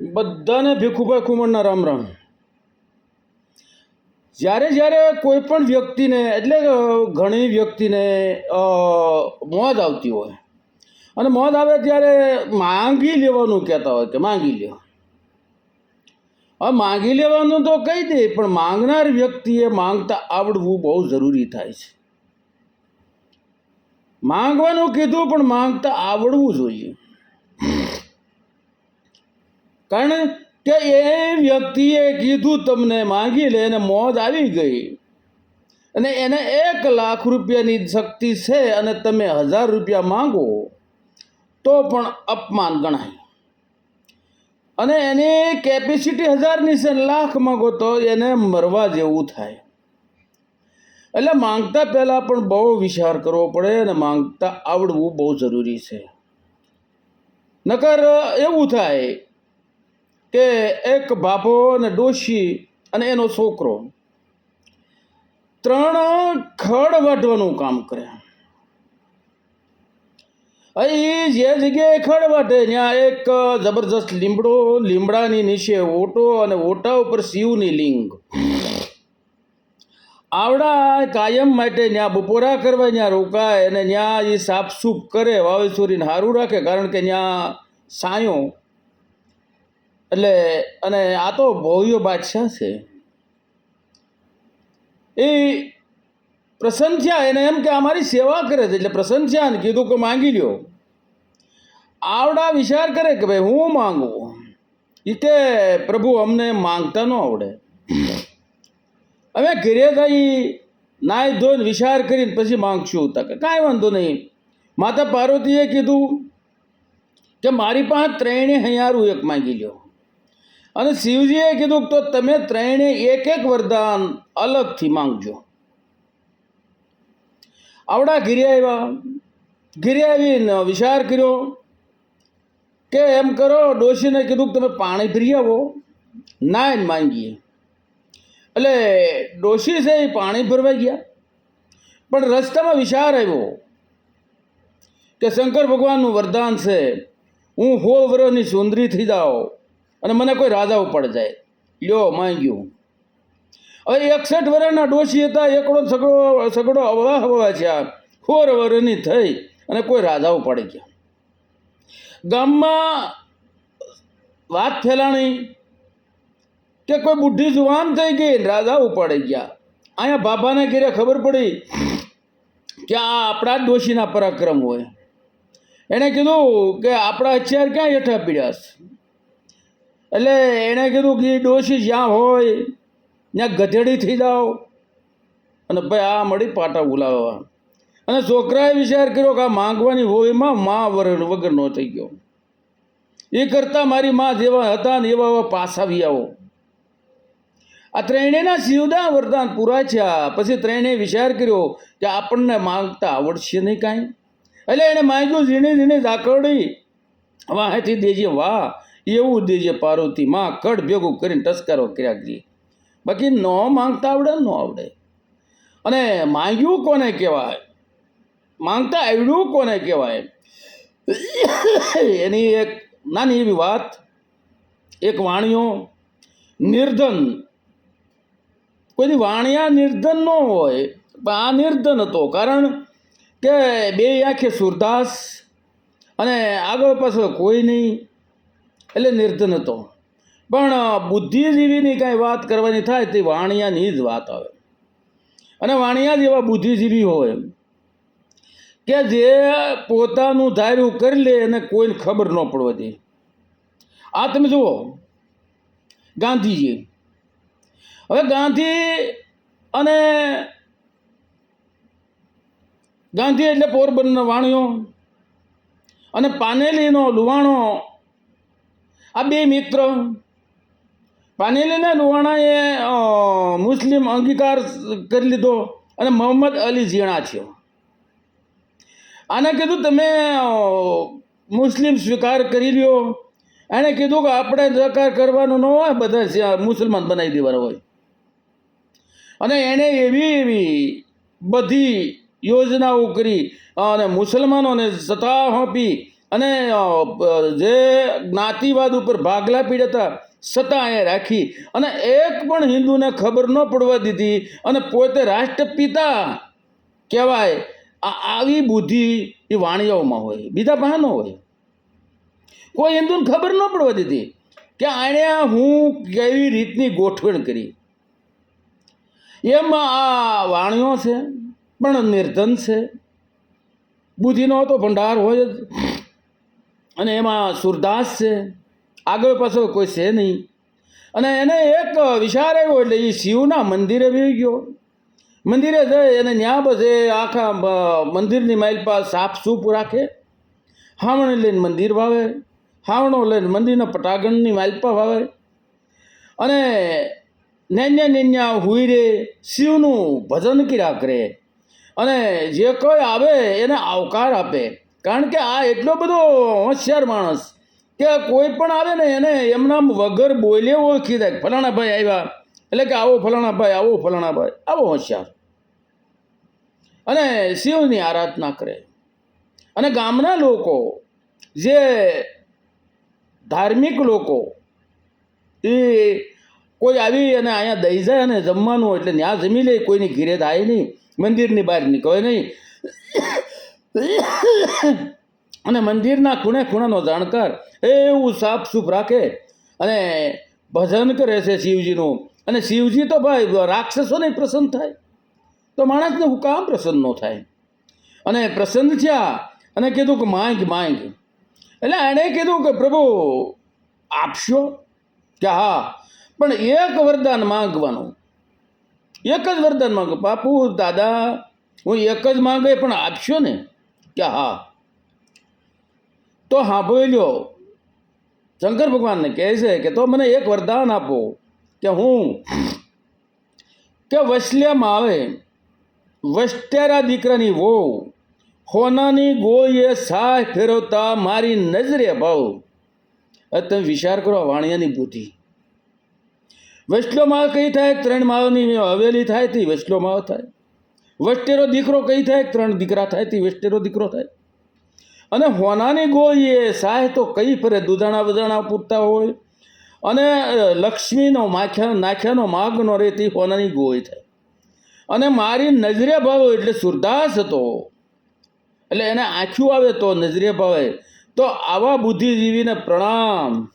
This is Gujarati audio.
બધાને ભીખુભાઈ ખુમણના રામ રામ. જ્યારે જ્યારે કોઈ પણ વ્યક્તિને, એટલે ઘણી વ્યક્તિને મોજ આવતી હોય, અને મોજ આવે ત્યારે માંગી લેવાનું કહેતા હોય કે માંગી લેવા હવે માંગી લેવાનું તો કહી દે, પણ માંગનાર વ્યક્તિએ માંગતા આવડવું બહુ જરૂરી થાય છે. માંગવાનું કીધું પણ માંગતા આવડવું જોઈએ. કારણ કે એ વ્યક્તિએ કીધું તમને માંગી લે અને મોજ આવી ગઈ. અને એને એક લાખ રૂપિયાની શક્તિ છે અને તમે હજાર રૂપિયા માંગો, તો પણ અપમાન ગણાય. અને એની કેપેસિટી હજારની છે લાખ માંગો તો એને મરવા જેવું થાય. એટલે માંગતા પહેલાં પણ બહુ વિચાર કરવો પડે અને માંગતા આવડવું બહુ જરૂરી છે. નકર એવું થાય કે એક બાપો અને ડોશી અને એનો છોકરો ત્રણ ખડ વાટવાનું કામ કરે અહીં જે જગ્યાએ ખડ વાટે ત્યાં એક જબરજસ્ત લીમડો, લીમડાની નીચે ઓટો અને ઓટા ઉપર શિવની લિંગ. આવડા કાયમ માટે ત્યાં બપોરા કરવા ત્યાં રોકાય અને ત્યાં એ સાફસૂફ કરે, વાવેસુરીને સારું રાખે, કારણ કે ત્યાં સાયો એટલે, અને આ તો ભવ્ય બાદશાહ છે. એ પ્રસન્ન થયા, એને એમ કે અમારી સેવા કરે છે, એટલે પ્રસન્ન થયા ને કીધું કે માંગી લ્યો. આવડા વિચાર કરે કે ભાઈ હું માંગુ? એ કે પ્રભુ, અમને માંગતા ન આવડે. અમે ઘરે જઈ નાય ધોઈને વિચાર કરીને પછી માંગશું તા કાંઈ વાંધો નહીં. માતા પાર્વતીએ કીધું કે મારી પાસે ત્રણે હૈયારું એક માંગી લ્યો. અને શિવજીએ કીધું તો તમે ત્રણે એક એક વરદાન અલગથી માંગજો. આવડા ઘીરે આવ્યા. ઘીરે આવીને વિચાર કર્યો કે એમ કરો, ડોશીને કીધું કે તમે પાણી ભરી આવો. ના એમ માંગીએ. એટલે ડોશી છે એ પાણી ભરવા ગયા. પણ રસ્તામાં વિચાર આવ્યો કે શંકર ભગવાનનું વરદાન છે. હું હો વર્ષની સુંદરી થઈ જાઉં. અને મને કોઈ રાજા ઉપર જાય. લ્યો, માંગ્યું. હવે એકસઠ વર્ષના ડોશી હતા, એકડો સગડો સગડો અવવા હવા છે ખોર વરની થઈ અને કોઈ રાજાઓ પડી ગયા. ગામમાં વાત ફેલાણી કે કોઈ બુઢી જુવાન થઈ ગઈ, રાજા રાજાઓ પડી ગયા. અહીંયા બાબાને ઘેરે ખબર પડી કે આ આપણા જ ડોશીના પરાક્રમ હોય. એણે કીધું કે આપણા હથિયાર ક્યાં હેઠા પીડ્યા એટલે એણે કીધું કે ડોશી જ્યાં હોય, ત્યાં ગધેડી થઈ જાઓ. અને ભાઈ, આ મળી પાટા બોલાવવા અને છોકરાએ વિચાર કર્યો કે આ માંગવાની હોયમાં મા વરણ વગરનો થઈ ગયો. એ કરતાં મારી મા જેવા હતા ને એવા એવા પાછા આવો આ ત્રણેયના શિવદા વરદાન પૂરા થયા પછી ત્રણેય વિચાર કર્યો કે આપણને માંગતા આવડશે નહીં કાંઈ. એટલે એણે માંગ્યું, ઝીણી ઝીણી ઝાકરડી, વાહેથી દેજે, વાહ એવું દેજે પાર્વતી માં કડ ભેગું કરીને ટસકારો કર્યા કરીએ બાકી ન માંગતા આવડે, ન આવડે. અને માંગ્યું કોને કહેવાય? માંગતા આવડ્યું કોને કહેવાય? એની એક નાની એવી વાત, એક વાણિયો નિર્ધન. કોઈની વાણિયા નિર્ધન ન હોય, પણ આ નિર્ધન હતો. કારણ કે બે આંખે સુરદાસ અને આગળ પાછળ કોઈ નહીં. એટલે નિર્ધન હતો. પણ બુદ્ધિજીવીની કાંઈ વાત કરવાની થાય તે વાણિયાની જ વાત આવે. અને વાણિયા જ એવા બુદ્ધિજીવી હોય. કે જે પોતાનું ધાર્યું કરી લે અને કોઈને ખબર ન પડવા દે આ તમે જુઓ, ગાંધીજી. હવે ગાંધી અને ગાંધી એટલે પોરબંદર વાણિયો અને પાનેલીનો લુવાણો આ બે મિત્ર. પાનેલીના લુહાણાએ મુસ્લિમ અંગીકાર કરી લીધો અને મોહમ્મદ અલી ઝીણા થયો. આને કીધું, તમે મુસ્લિમ સ્વીકાર કરી લ્યો. એણે કીધું કે, આપણે સ્વીકાર કરવાનો ન હોય, બધા મુસલમાન બનાવી દેવાનો હોય. અને એણે એવી એવી બધી યોજનાઓ કરી અને મુસલમાનોને સત્તા આપી અને જે જ્ઞાતિવાદ ઉપર ભાગલા પીડતા સત્તા અહીંયા રાખી અને એક પણ હિન્દુને ખબર ન પડવા દીધી અને પોતે રાષ્ટ્રપિતા કહેવાય. આ આવી બુદ્ધિ એ વાણિયાઓમાં હોય, બીજા બહાનો હોય. કોઈ હિન્દુને ખબર ન પડવા દીધી કે આણે હું કેવી રીતની ગોઠવણ કરી. એમાં આ વાણિયો છે, પણ નિર્ધન છે. બુદ્ધિનો તો ભંડાર હોય જ. અને એમાં સુરદાસ છે. આગળ પાછળ કોઈ છે નહીં. અને એને એક વિચાર આવ્યો એટલે એ શિવના મંદિરે વી ગયો. મંદિરે જઈ અને ત્યાં બધે આખા મંદિરની માઇલ સાફ સૂપ રાખે. હાવણ લઈને મંદિર વાવે. હાવણો લઈને મંદિરના પટાગણની માલપા વાવે. અને નેન્યા નેન્યા હુઈ રે, શિવનું ભજન કર્યા કરે. અને જે કોઈ આવે એને આવકાર આપે. કારણ કે આ એટલો બધો હોશિયાર માણસ કે કોઈ પણ આવે ને એને એમના વગર બોલે ઓળખી દે ફલાણા ભાઈ આવ્યા. એટલે કે આવો ફલાણા ભાઈ, આવો ફલાણા ભાઈ. આવો હોશિયાર. અને શિવની આરાધના કરે. અને ગામના લોકો, જે ધાર્મિક લોકો, એ કોઈ આવી અને અહીંયા દઈ જાય અને જમવાનું એટલે ત્યાં જમી લે, કોઈની ઘીરે થાય નહીં, મંદિરની બહાર નીકળે નહીં. અને મંદિરના ખૂણે ખૂણાનો જાણકાર એવું સાફ સૂફ રાખે. અને ભજન કરે છે શિવજીનું. અને શિવજી તો ભાઈ રાક્ષસોને પ્રસન્ન થાય. તો માણસને હું કામ પ્રસન્ન ન થાય. અને પ્રસન્ન થયા અને કીધું કે માંગ માંગ. એટલે એણે કીધું કે પ્રભુ, આપશો? કે હા. પણ એક વરદાન માંગવાનું. એક જ વરદાન માંગો બાપુ, દાદા, હું એક જ માંગે, પણ આપશો ને? કે હા તો સાંભળ્યો શંકર ભગવાનને કહે છે કે તો મને એક વરદાન આપો કે હું કે વસલ્યામાં આવે વસ્ટેરા દીકરાની વહુ હોનાની ગોળીએ સાહ ફેરવતા મારી નજરે ભાવ તમે વિચાર કરો વાણિયાની બુદ્ધિ વૈષ્ણવ માળ કઈ થાય ત્રણ માળની હવેલી થાય તે વૈષ્ણવ માળ થાય વસ્ટેરો દીકરો કઈ થાય? ત્રણ દીકરા થાય, તે વસ્ટેરો દીકરો થાય. અને હોનાની ગોઈએ સાહે તો કઈ ફરે? દુધાણા બધાણા પૂરતા હોય. અને લક્ષ્મીનો માખ્યા, નાખ્યાનો માગ ન રહેતી હોનાની ગોળી થાય. અને મારી નજરે ભાવ એટલે સુરદાસ હતો. એટલે એને આંખ્યું આવે તો નજરે ભાવે. તો આવા બુદ્ધિજીવીને પ્રણામ.